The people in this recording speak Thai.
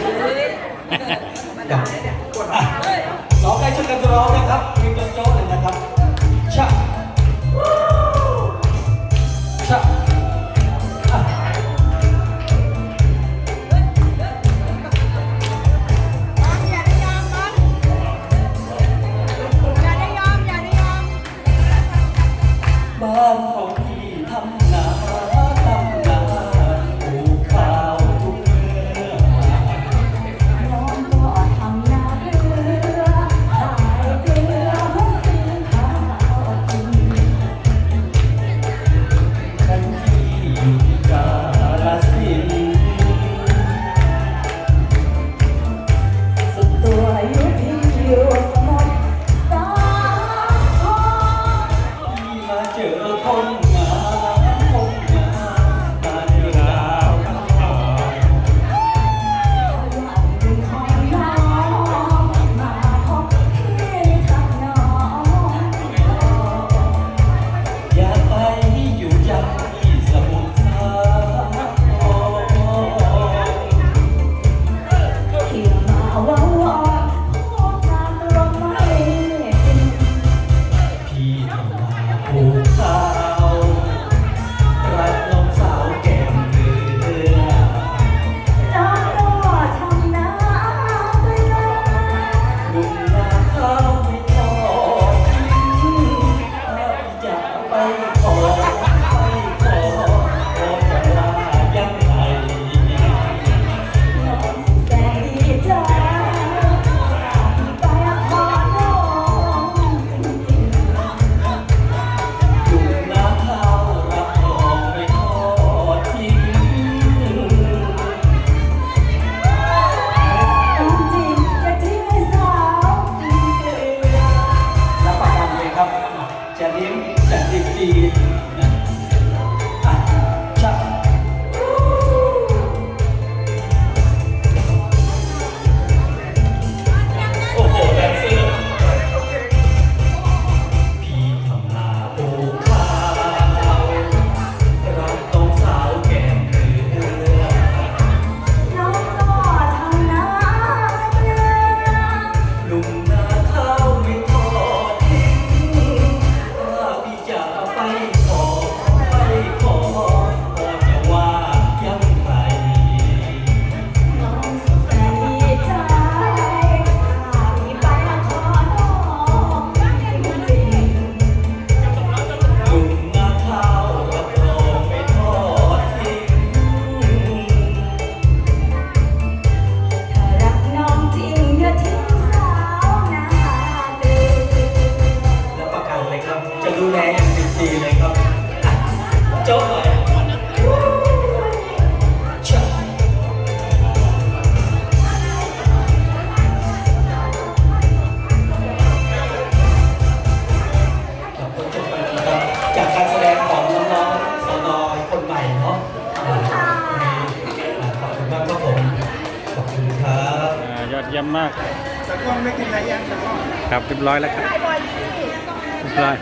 กัร้องใกล้ชุดกันร้องนะครับมีโจ๊กเลยนะครับ จะเลี้ยงจัดเดี ดีเลยครับจบไปจากการแสดงของน้องๆสนอคนใหม่เนาะขอบคุณมากครับผม ขอบคุณครับยอดเยี่ยมมากตะกล้งไม่กินอะไรยังตะกล้งครับเรียบร้อยแล้วครับเรียบร้อย